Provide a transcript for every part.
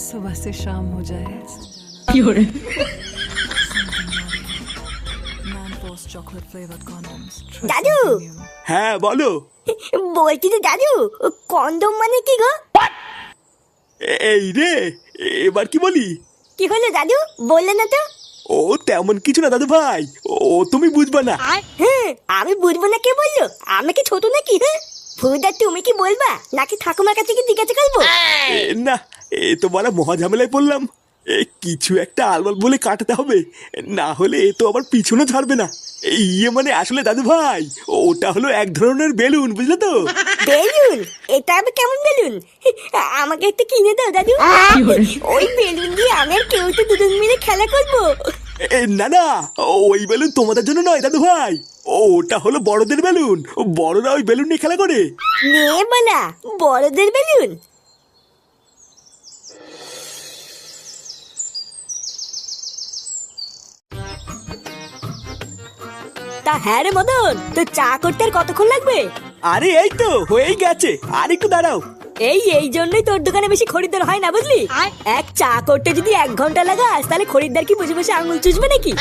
सुबह से शाम हो जाए Man Force chocolate flavored condoms. Trust দাদু me, you. হ্যাঁ বলো বলছি যে দাদু কন্ডম মানে কি গো এ- এই রে এবার কি বলি কি হলো দাদু বললে না তো ও তেমন কিছু না দাদু ভাই ও তুমি বুঝবা না হ্যাঁ আমি বুঝবো না কে বললো আমি কি ছোট নাকি হ্যাঁ ফুদা তুমি কি বলবা? নাকি ঠাকুমার কাছে কি জিজ্ঞাসা করব? এ, না এ তো বলা মহা ঝামেলায় পড়লাম। এ কিছু একটা আলবাল বলে কাটাতে হবে। না হলে এ তো আবার পিছনে ছাড়বে না। এই ইয়ে মানে আসলে দাদু ভাই ওটা হলো এক ধরনের বেলুন বুঝলে তো? বেলুন? এটা আবার কেমন বেলুন? আমাকে একটা কিনে দাও দাদু। ওই বেলুন দিয়ে আমি আর কেউ তো দুজন মিলে খেলা করব। এ, না না ওই বেলুন তোমাদের জন্য নয় দাদু ভাই। ওটা হলো বড়দের বেলুন। বড়রা ওই বেলুন নিয়ে খেলা করে। নে বলা বড়দের বেলুন। তা হ্যাঁ রে মদন তো চা করতে আর কতক্ষণ লাগবে? আরে এই তো হয়েই গেছে। আর একটু দাঁড়াও। এই এই জন্যই তোর দোকানে বেশি খরিদ্দার হয় না বুঝলি? এক চা করতে যদি এক ঘণ্টা লাগাস তাহলে খরিদ্দার কি বসে বসে আঙুল চুষবে নাকি?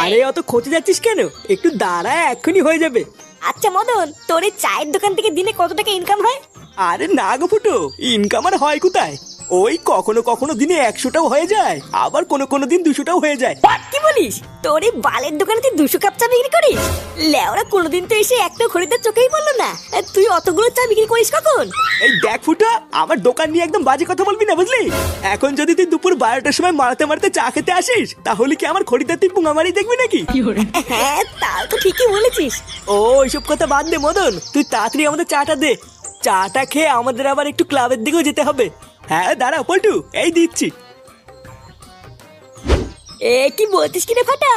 আরে অত খতে যাচ্ছিস কেন? একটু দাঁড়া এক্ষুনি হয়ে যাবে। আচ্ছা মদন তোর এই চায়ের দোকান থেকে দিনে কত টাকা ইনকাম হয়? আরে না গো ফুটো ইনকাম আর হয় কোথায়? ওই কখনো কখনো দিনে একশোটাও হয়ে যায় আবার কোনো কোনো দিন দুশোটাও হয়ে যায়। কি বলিস? তোর এই বালের দোকানে তুই দুশো কাপ চা বিক্রি করিস? লেওরা কোনোদিন তো এসে একটা খরিদ্দার চোখেই বলল না। আর তুই অতগুলো চা বিক্রি করিস কখন? এই দেখ ফুটো আমার দোকান নিয়ে একদম বাজে কথা বলবি না বুঝলি? এখন যদি তুই দুপুর বারোটার সময় মারতে মারতে চা খেতে আসিস তাহলে কি আমার খরিদ্দার তুই পুঙামারি দেখবি নাকি? হ্যাঁ তা তো ঠিকই বলেছিস। ও ওইসব কথা বাদ দে মদন। তুই তাড়াতাড়ি আমাদের চাটা দে। চাটা খেয়ে আমাদের আবার একটু ক্লাবের দিকেও যেতে হবে। হ্যাঁ দাঁড়াও, পল্টু, এই দিচ্ছি। এ, কি বলতিস কি রে ফাটা?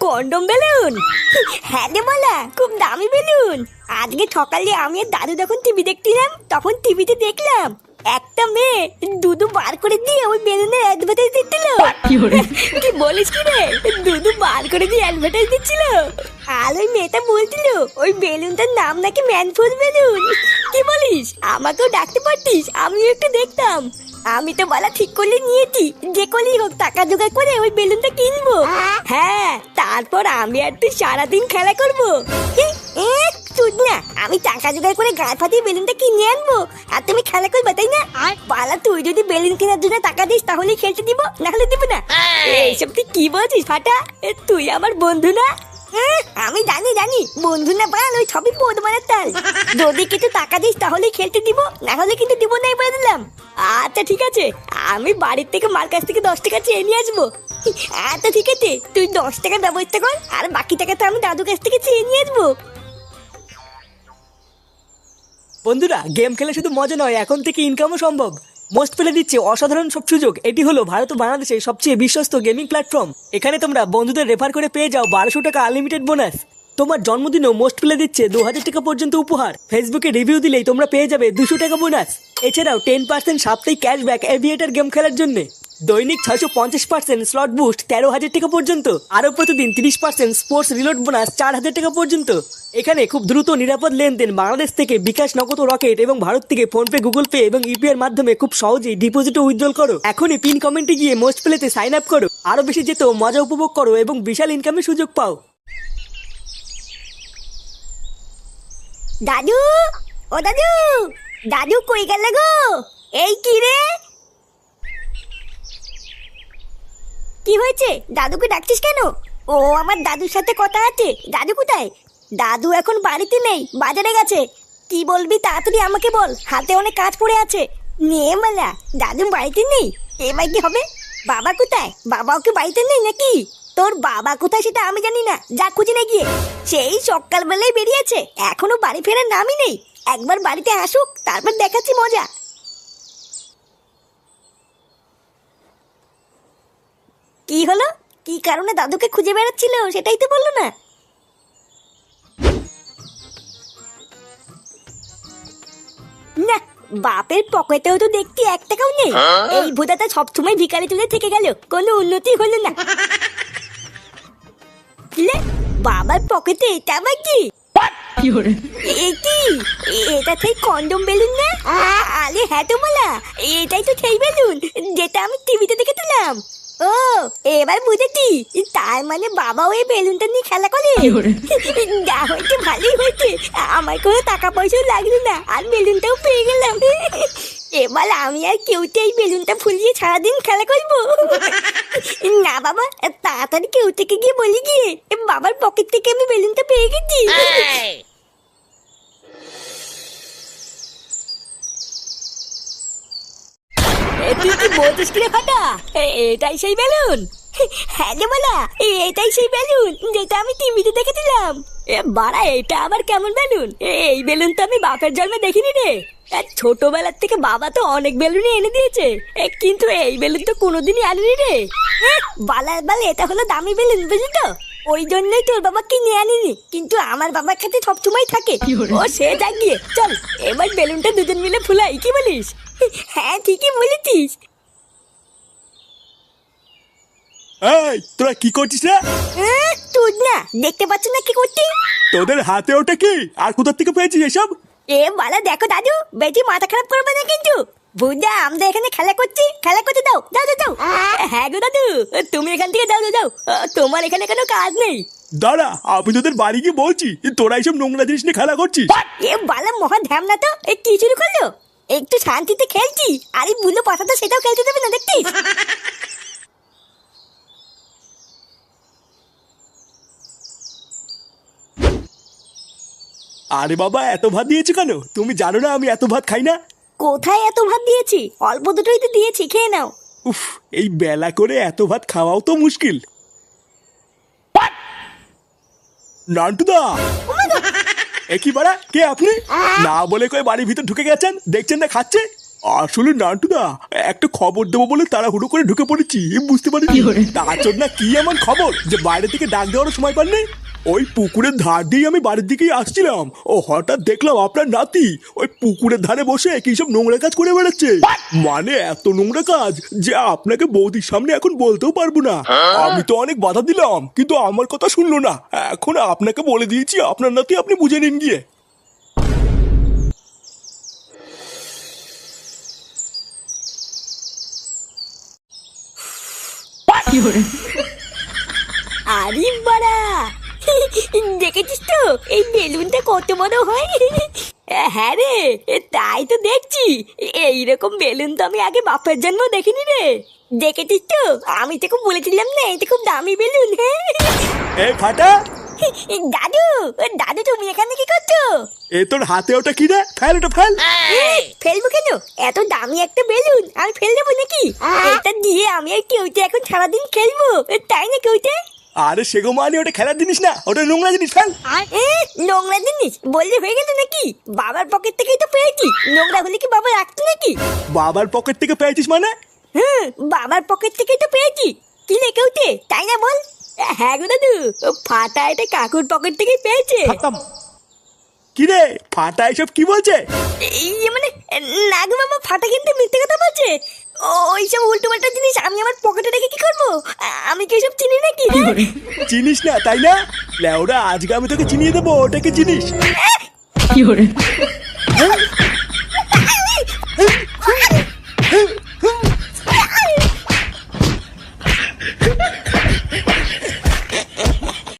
Condom balloon? হ্যাঁ রে বলা খুব দামি বেলুন। আজকে সকালে আমি আর দাদু যখন টিভি দেখছিলাম, তখন টিভিতে দেখলাম। একটা মেয়ে দুধু বার করে দিয়ে ওই বেলুনের অ্যাডভার্টাইজ দিচ্ছিল। কি বলিস কি রে? দুধু বার করে দিয়ে অ্যাডভার্টাইজ দিচ্ছিল। আর ওই মেয়েটা বলছিল ওই বেলুনটার নাম নাকি ম্যানফোর্স বেলুন। কি বলিস? আমাকেও ডাকতে পারতিস? আমিও একটু দেখতাম। আমি তো বলা ঠিক করলে নিয়েছি। যে করেই হোক টাকা জোগাড় করে ওই বেলুনটা কিনবো। হ্যাঁ তারপর আমি আর তুই সারাদিন খেলা করব। এ, না। আমি টাকা জোগাড় করে গায়ে ফাটিয়ে বেলুনটা কিনে আনব। আর তুমি খেলা করবে তাই না? আর? পালা তুই যদি বেলুন কেনার জন্য টাকা দিস তাহলে খেলতে দিব না হলে দিব না। এইসব তুই কি বলছিস ফাটা? তুই আমার বন্ধু না? আমি জানি জানি। বন্ধু না বাল ওই সবই মারার তাল। যদি কিছু টাকা দিস তাহলে খেলতে দিব না হলে কিন্তু দিব নাই বলে দিলাম। আচ্ছা ঠিক আছে। আমি বাড়ির থেকে মার কাছ থেকে দশ টাকা চেয়ে নিয়ে আসব। আচ্ছা ঠিক আছে। তুই দশ টাকার ব্যবস্থা কর আর বাকি টাকা তো আমি দাদুর কাছ থেকে চেয়ে নিয়ে আসব। বন্ধুরা, গেম খেলে শুধু মজা নয়, এখন থেকে ইনকামও সম্ভব। মোস্ট ফেলে দিচ্ছে অসাধারণ সব সুযোগ। এটি হলো ভারত ও বাংলাদেশের সবচেয়ে বিশ্বস্ত গেমিং প্ল্যাটফর্ম এখানে তোমরা বন্ধুদের রেফার করে পেয়ে যাও বারোশো টাকা আনলিমিটেড বোনাস তোমার জন্মদিনেও মোস্ট ফেলে দিচ্ছে দু হাজার টাকা পর্যন্ত উপহার। ফেসবুকে রিভিউ দিলেই তোমরা পেয়ে যাবে দুশো টাকা বোনাস এছাড়াও টেন পার্সেন্ট সাপ্তাহিক ক্যাশব্যাক এভিয়েটার গেম খেলার জন্য। দৈনিক ছয়শো পঞ্চাশ পার্সেন্ট স্লট বুস্ট তেরো হাজার টাকা পর্যন্ত। আরও প্রতিদিন তিরিশ পার্সেন্ট স্পোর্টস রিলোড বোনাস চার হাজার টাকা পর্যন্ত। এখানে খুব দ্রুত নিরাপদ লেনদেন বাংলাদেশ থেকে বিকাশ নগদ রকেট এবং ভারত থেকে ফোনপে, গুগল পে এবং ইউপিআই এর মাধ্যমে খুব সহজেই ডিপোজিট উইথড্রল করো। এখনই পিন কমেন্টে গিয়ে মোস্ট প্লেতে সাইন আপ করো। আরও বেশি যেতেও মজা উপভোগ করো এবং বিশাল ইনকামের সুযোগ পাও। দাদু, ও দাদু দাদু কই গেল গো? এই কি রে? কি হয়েছে? দাদুকে ডাকছিস কেন? ও আমার দাদুর সাথে কথা আছে। দাদু কোথায়? দাদু এখন বাড়িতে নেই, বাজারে গেছে। কি বলবি তাড়াতাড়ি আমাকে বল, হাতে অনেক কাজ পড়ে আছে। নিয়ে মালা, দাদু বাড়িতে নেই। এবার কি হবে? বাবা কোথায়? বাবাও কি বাড়িতে নেই নাকি? তোর বাবা কোথায় সেটা আমি জানি না। যা খুঁজে না গিয়ে। সেই সকালবেলায় বেরিয়েছে, এখনও বাড়ি ফেরার নামই নেই। একবার বাড়িতে আসুক, তারপর দেখাচ্ছি মজা। কি হলো? কি কারণে দাদুকে খুঁজে বেড়াচ্ছিল? সেটাই তো বলল না। না বাপের পকেটেও তো দেখতে এক টাকাও নেই। এই ভোদাটা সবসময় ভিকারি তুলে থেকে গেল। কোনো উন্নতি হলো না। লে, বাবার পকেটে এটা আবার কি? এ কি? এটা সেই কন্ডম বেলুন না? আরে হ্যাঁ তো বলা এটাই তো সেই বেলুন যেটা আমি টিভিতে দেখে দেখেছিলাম ও এবার বুঝেছি। তার মানে বাবা ওই বেলুনটা নিয়ে খেলা করে। যা হয়েছে ভালোই হয়েছে। আমার কোনো টাকা পয়সাও লাগল না আর বেলুনটাও পেয়ে গেলাম। এবার আমি আর কেউতে এই বেলুনটা ফুলিয়ে সারাদিন খেলা করব। না বাবা তাড়াতাড়ি কেউ থেকে গিয়ে বলি গিয়ে বাবার পকেট থেকে আমি বেলুনটা পেয়ে গেছি। তুই কি বলছিস কিরে ফাটা এটাই সেই বেলুন হ্যাঁ রে বলা এটাই সেই বেলুন যেটা আমি টিভিতে দেখেছিলাম এ বাড়া এটা আবার কেমন বেলুন এই বেলুন তো আমি বাপের জন্মে দেখিনি রে। ছোটবেলার থেকে বাবা তো অনেক বেলুনই এনে দিয়েছে। কিন্তু এই বেলুন তো কোনোদিনই আনেনি রে। এ, বালার বাল এটা হলো দামি বেলুন বুঝলি তো? ওই জন্যই তোর বাবা কিনে আনিনি। কিন্তু আমার বাবার কাছে সবসময় থাকে। ও সে যাক গিয়ে চল এবার বেলুনটা দুজন মিলে ফুলাই কি বলিস? হ্যাঁ ঠিকই বলেছিস। এই তোরা কি করছিস রে? আহ, তুই না দেখতে পাচ্ছ না কি করছি? তোদের হাতে ওটা কি? আর কোথার থেকে পেয়েছিস এসব? এ বালা দেখো দাদু বেশি মাথা খারাপ করবে না কিন্তু। বুঝা আমরা এখানে খেলা করছি। খেলা করতে দাও যাও যাও যাও। হ্যাঁ গো দাদু তুমি এখান থেকে যাও যাও তোমার এখানে কোনো কাজ নেই। দাঁড়া আমি তোদের বাড়ি গিয়ে বলছি তোরা এইসব নোংরা জিনিস নিয়ে খেলা করছিস। এ বালা মহা ধ্যাম না তো এ কি শুরু করল? একটু শান্তিতে খেলছি আর এই বুলো পাঠাটা সেটাও খেলতে দেবে না দেখছিস? আরে বাবা এত ভাত দিয়েছ কেন? তুমি জানো না আমি এত ভাত খাই না? কোথায় এত ভাত দিয়েছি? অল্প দুটোই তো দিয়েছি খেয়ে নাও। উফ এই বেলা করে এত ভাত খাওয়াও তো মুশকিল। নান্টুদা! এ কি বাড়া? কে আপনি? না বলে কয়ে বাড়ির ভিতর ঢুকে গেছেন? দেখছেন না খাচ্ছে? আসলে নান্টুদা একটা খবর দেবো বলে তারা হুড়ো করে ঢুকে পড়েছি বুঝতে পারিনি। তার জন্য কি এমন খবর? যে বাইরে থেকে ডাক দেওয়ার সময় পাননি? ওই পুকুরের ধার দিয়ে আমি বাড়ির দিকেই আসছিলাম। ও হঠাৎ দেখলাম আপনার নাতি। ওই পুকুরের ধারে বসে কি সব নোংরা কাজ করে বেড়াচ্ছে। মানে এত নোংরা কাজ যে আপনাকে বৌদির সামনে এখন বলতেও পারব না। আমি তো অনেক বাধা দিলাম কিন্তু আমার কথা শুনলো না। এখন আপনাকে বলে দিয়েছি আপনার নাতি আপনি বুঝে নিন গিয়ে। আরে বাড়া! দেখেছিস তো? এই বেলুনটা কত বড় হয়? হ্যাঁ রে তাই তো দেখছি। এইরকম বেলুন তো আমি আগে বাপের জন্ম দেখিনি রে। দেখেছিস তো? আমি তো খুব বলেছিলাম না এটা খুব দামি বেলুন। হ্যাঁ এ ফাটা। দাদু দাদু তুমি এখানে কি করছ? এ তোর হাতে ওটা কি রে? ফেল ওটা ফেল। ফেলব কেন? এত দামি একটা বেলুন আমি ফেল দেবো নাকি? এটা দিয়ে আমি আর কেউতে এখন সারাদিন খেলব তাই না কেউতে আরে সেগো মানে ওটা খেলার জিনিস না ওটা নোংরা জিনিস ফেল নোংরা জিনিস? বললে হয়ে গেল নাকি? বাবার পকেট থেকেই তো পেয়েছি। নোংরা হলে কি বাবা রাখতো নাকি? বাবার পকেট থেকে পেয়েছিস মানে? হুম বাবার পকেট থেকেই তো পেয়েছি। কি রে কেউতে তাই না বল? হ্যাঁ গো দাদু ফাটা এটা কাকুর পকেট থেকেই পেয়েছে। কি রে ফাটা এসব কি বলছে? এই মানে না গো বাবা ফাটা কিন্তু মিথ্যে কথা বলছে। ওই সব উল্টো পাল্টা জিনিস আমি আমার পকেটে রেখে কি করব আমি কি সব চিনি নাকি? চিনিস না তাই না লেওরা আজকে আমি তোকে চিনিয়ে দেবো ওটাকে চিনিস আহ!